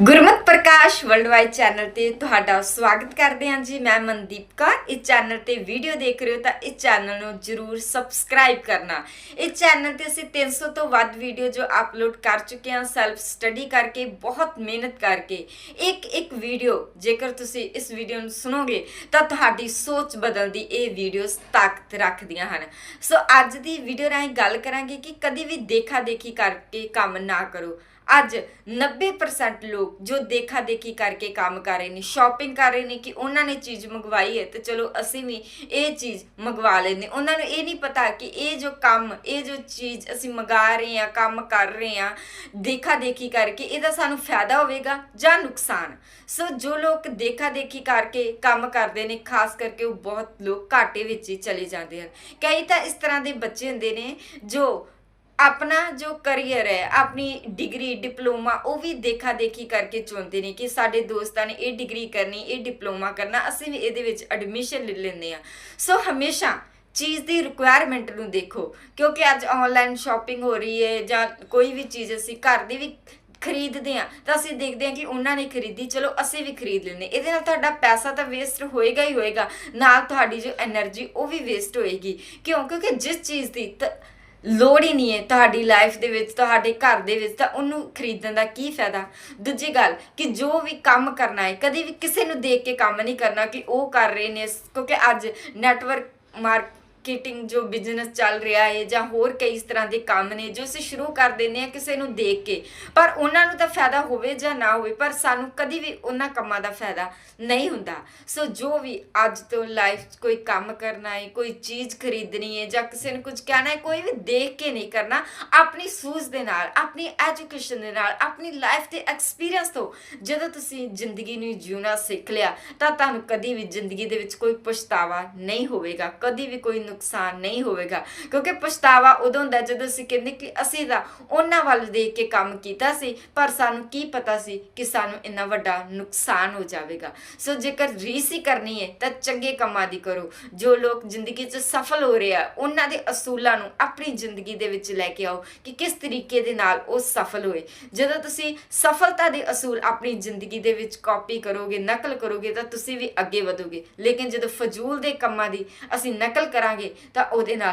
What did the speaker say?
ਗੁਰਮਤ ਪ੍ਰਕਾਸ਼ worldwide channel ਤੇ ਤੁਹਾਡਾ ਸਵਾਗਤ ਕਰਦੇ ਹਾਂ ਜੀ। ਮੈਂ ਮਨਦੀਪ ਕੌਰ। ਇਸ ਚੈਨਲ ਤੇ ਵੀਡੀਓ ਦੇਖ ਰਹੇ ਹੋ ਤਾਂ ਇਸ ਚੈਨਲ ਨੂੰ ਜਰੂਰ ਸਬਸਕ੍ਰਾਈਬ ਕਰਨਾ। ਇਸ ਚੈਨਲ ਤੇ ਅਸੀਂ 300 ਤੋਂ ਵੱਧ ਵੀਡੀਓ ਜੋ ਅਪਲੋਡ ਕਰ ਚੁੱਕੇ ਹਾਂ, ਸੈਲਫ ਸਟੱਡੀ ਕਰਕੇ, ਬਹੁਤ ਮਿਹਨਤ ਕਰਕੇ। ਇੱਕ ਇੱਕ ਵੀਡੀਓ ਜੇਕਰ ਤੁਸੀਂ ਇਸ ਵੀਡੀਓ ਨੂੰ ਸੁਣੋਗੇ ਤਾਂ ਤੁਹਾਡੀ ਸੋਚ ਬਦਲਦੀ ਇਹ ਵੀਡੀਓਜ਼ ਤਾਕਤ ਰੱਖਦੀਆਂ ਹਨ। ਸੋ ਅੱਜ ਦੀ ਵੀਡੀਓ ਰਾਹੀਂ ਗੱਲ ਕਰਾਂਗੇ ਕਿ ਕਦੀ ਵੀ ਦੇਖਾ ਦੇਖੀ ਕਰਕੇ ਕੰਮ ਨਾ ਕਰੋ। ਅੱਜ 90% ਲੋਕ ਜੋ ਦੇਖਾ ਦੇਖੀ ਕਰਕੇ ਕੰਮ ਕਰ ਰਹੇ ਨੇ ਸ਼ਾਪਿੰਗ ਕਰ ਰਹੇ ਨੇ ਕਿ ਉਹਨਾਂ ਨੇ ਚੀਜ਼ ਮੰਗਵਾਈ ਹੈ, ਤੇ ਚਲੋ ਅਸੀਂ ਵੀ ਇਹ ਚੀਜ਼ ਮੰਗਵਾ ਲੈਂਦੇ ਉਹਨਾਂ ਨੂੰ ਇਹ ਨਹੀਂ ਪਤਾ ਕਿ ਇਹ ਜੋ ਕੰਮ, ਇਹ ਜੋ ਚੀਜ਼ ਅਸੀਂ ਮੰਗਾ ਰਹੇ ਹਾਂ, ਕੰਮ ਕਰ ਰਹੇ ਹਾਂ ਦੇਖਾ ਦੇਖੀ ਕਰਕੇ ਇਹਦਾ ਸਾਨੂੰ ਫਾਇਦਾ ਹੋਵੇਗਾ ਜਾਂ ਨੁਕਸਾਨ? ਸੋ ਜੋ ਲੋਕ ਦੇਖਾ ਦੇਖੀ ਕਰਕੇ ਕੰਮ ਕਰਦੇ ਨੇ, ਖਾਸ ਕਰਕੇ ਉਹ ਬਹੁਤ ਲੋਕ ਘਾਟੇ ਵਿੱਚ ਹੀ ਚਲੇ ਜਾਂਦੇ ਹਨ। ਕਈ ਤਾਂ ਇਸ ਤਰ੍ਹਾਂ ਦੇ ਬੱਚੇ ਹੁੰਦੇ ਨੇ ਜੋ ਆਪਣਾ ਜੋ ਕੈਰੀਅਰ ਹੈ, ਆਪਣੀ ਡਿਗਰੀ ਡਿਪਲੋਮਾ ਉਹ ਵੀ ਦੇਖਾ ਦੇਖੀ ਕਰਕੇ ਚੁਣਦੇ ਨੇ ਕਿ ਸਾਡੇ ਦੋਸਤਾਂ ਨੇ ਇਹ ਡਿਗਰੀ ਕਰਨੀ, ਇਹ ਡਿਪਲੋਮਾ ਕਰਨਾ, ਅਸੀਂ ਵੀ ਇਹਦੇ ਵਿੱਚ ਐਡਮਿਸ਼ਨ ਲੈ ਲੈਂਦੇ ਆ ਸੋ ਹਮੇਸ਼ਾ ਚੀਜ਼ ਦੀ ਰਿਕੁਆਇਰਮੈਂਟ ਨੂੰ ਦੇਖੋ, ਕਿਉਂਕਿ ਅੱਜ ਆਨਲਾਈਨ ਸ਼ਾਪਿੰਗ ਹੋ ਰਹੀ ਹੈ ਜਾਂ ਕੋਈ ਵੀ ਚੀਜ਼ ਅਸੀਂ ਘਰ ਦੀ ਵੀ ਖਰੀਦਦੇ ਆ ਤਾਂ ਅਸੀਂ ਦੇਖਦੇ ਆ ਕਿ ਉਹਨਾਂ ਨੇ ਖਰੀਦੀ, ਚਲੋ ਅਸੀਂ ਵੀ ਖਰੀਦ ਲੈਨੇ ਇਹਦੇ ਨਾਲ ਤੁਹਾਡਾ ਪੈਸਾ ਤਾਂ ਵੇਸਟ ਹੋਏਗਾ ਹੀ ਹੋਏਗਾ, ਨਾਲ ਤੁਹਾਡੀ ਜੋ એનર્ਜੀ ਉਹ ਵੀ ਵੇਸਟ ਹੋਏਗੀ। ਕਿਉਂ? ਕਿਉਂਕਿ ਜਿਸ ਚੀਜ਼ ਦੀ ਲੋੜ ਹੀ ਨਹੀਂ ਹੈ ਤੁਹਾਡੀ ਲਾਈਫ ਦੇ ਵਿੱਚ, ਤੁਹਾਡੇ ਘਰ ਦੇ ਵਿੱਚ ਤਾਂ ਉਹਨੂੰ ਖਰੀਦਣ ਦਾ ਕੀ ਫਾਇਦਾ? ਦੂਜੀ ਗੱਲ ਕਿ ਜੋ ਵੀ ਕੰਮ ਕਰਨਾ ਹੈ, ਕਦੇ ਵੀ ਕਿਸੇ ਨੂੰ ਦੇਖ ਕੇ ਕੰਮ ਨਹੀਂ ਕਰਨਾ ਕਿ ਉਹ ਕਰ ਰਹੇ ਨੇ, ਕਿਉਂਕਿ ਅੱਜ ਨੈਟਵਰਕ ਮਾਰਕੀਟਿੰਗ ਜੋ ਬਿਜ਼ਨਸ ਚੱਲ ਰਿਹਾ ਹੈ ਜਾਂ ਹੋਰ ਕਈ ਇਸ ਤਰ੍ਹਾਂ ਦੇ ਕੰਮ ਨੇ ਜੋ ਅਸੀਂ ਸ਼ੁਰੂ ਕਰ ਦਿੰਦੇ ਆ ਕਿਸੇ ਨੂੰ ਦੇਖ ਕੇ। ਪਰ ਉਹਨਾਂ ਨੂੰ ਤਾਂ ਫਾਇਦਾ ਹੋਵੇ ਜਾਂ ਨਾ ਹੋਵੇ, ਪਰ ਸਾਨੂੰ ਕਦੀ ਵੀ ਉਹਨਾਂ ਕੰਮਾਂ ਦਾ ਫਾਇਦਾ ਨਹੀਂ ਹੁੰਦਾ। ਸੋ ਜੋ ਵੀ ਅੱਜ ਤੋਂ ਲਾਈਫ 'ਚ ਕੋਈ ਕੰਮ ਕਰਨਾ ਹੈ, ਕੋਈ ਚੀਜ਼ ਖਰੀਦਣੀ ਹੈ ਜਾਂ ਕਿਸੇ ਨੂੰ ਕੁਝ ਕਹਿਣਾ ਹੈ, ਕੋਈ ਵੀ ਦੇਖ ਕੇ ਨਹੀਂ ਕਰਨਾ, ਆਪਣੀ ਸੂਝ ਦੇ ਨਾਲ, ਆਪਣੀ ਐਜੂਕੇਸ਼ਨ ਦੇ ਨਾਲ, ਆਪਣੀ ਲਾਈਫ ਦੇ ਐਕਸਪੀਰੀਅੰਸ ਤੋਂ ਜਦੋਂ ਤੁਸੀਂ ਜ਼ਿੰਦਗੀ ਨੂੰ ਜਿਉਣਾ ਸਿੱਖ ਲਿਆ, ਤਾਂ ਤੁਹਾਨੂੰ ਕਦੀ ਵੀ ਜ਼ਿੰਦਗੀ ਦੇ ਵਿੱਚ ਕੋਈ ਪਛਤਾਵਾ ਨਹੀਂ ਹੋਵੇਗਾ। ਕਦੀ ਵੀ ਕੋਈ ਨੁਕਸਾਨ ਨਹੀਂ ਹੋਵੇਗਾ। ਕਿਉਂਕਿ ਪਛਤਾਵਾ ਉਦੋਂ ਹੁੰਦਾ ਜਦੋਂ ਅਸੀਂ ਕਹਿੰਦੇ ਕਿ ਅਸੀਂ ਤਾਂ ਉਹਨਾਂ ਵੱਲ ਦੇਖ ਕੇ ਕੰਮ ਕੀਤਾ ਸੀ, ਪਰ ਸਾਨੂੰ ਕੀ ਪਤਾ ਸੀ ਕਿ ਸਾਨੂੰ ਇੰਨਾ ਵੱਡਾ ਨੁਕਸਾਨ ਹੋ ਜਾਵੇਗਾ। ਸੋ ਜੇਕਰ ਰੀਸ ਹੀ ਕਰਨੀ ਹੈ, ਤਾਂ ਚੰਗੇ ਕੰਮਾਂ ਦੀ ਕਰੋ। ਜੋ ਲੋਕ ਜ਼ਿੰਦਗੀ 'ਚ ਸਫਲ ਹੋ ਰਹੇ ਆ, ਉਹਨਾਂ ਦੇ ਅਸੂਲਾਂ ਨੂੰ ਆਪਣੀ ਜ਼ਿੰਦਗੀ ਦੇ ਵਿੱਚ ਲੈ ਕੇ ਆਓ ਕਿ ਕਿਸ ਤਰੀਕੇ ਦੇ ਨਾਲ ਉਹ ਸਫਲ ਹੋਏ। ਜਦੋਂ ਤੁਸੀਂ ਸਫਲਤਾ ਦੇ ਅਸੂਲ ਆਪਣੀ ਜ਼ਿੰਦਗੀ ਦੇ ਵਿੱਚ ਕਾਪੀ ਕਰੋਗੇ, ਨਕਲ ਕਰੋਗੇ, ਤਾਂ ਤੁਸੀਂ ਵੀ ਅੱਗੇ ਵਧੋਗੇ। ਲੇਕਿਨ ਜਦੋਂ ਫਜ਼ੂਲ ਦੇ ਕੰਮਾਂ ਦੀ ਅਸੀਂ ਨਕਲ ਕਰਾਂਗੇ ਕਰਾਂਗੇ ਤਾਂ ਉਹਦੇ ਨਾਲ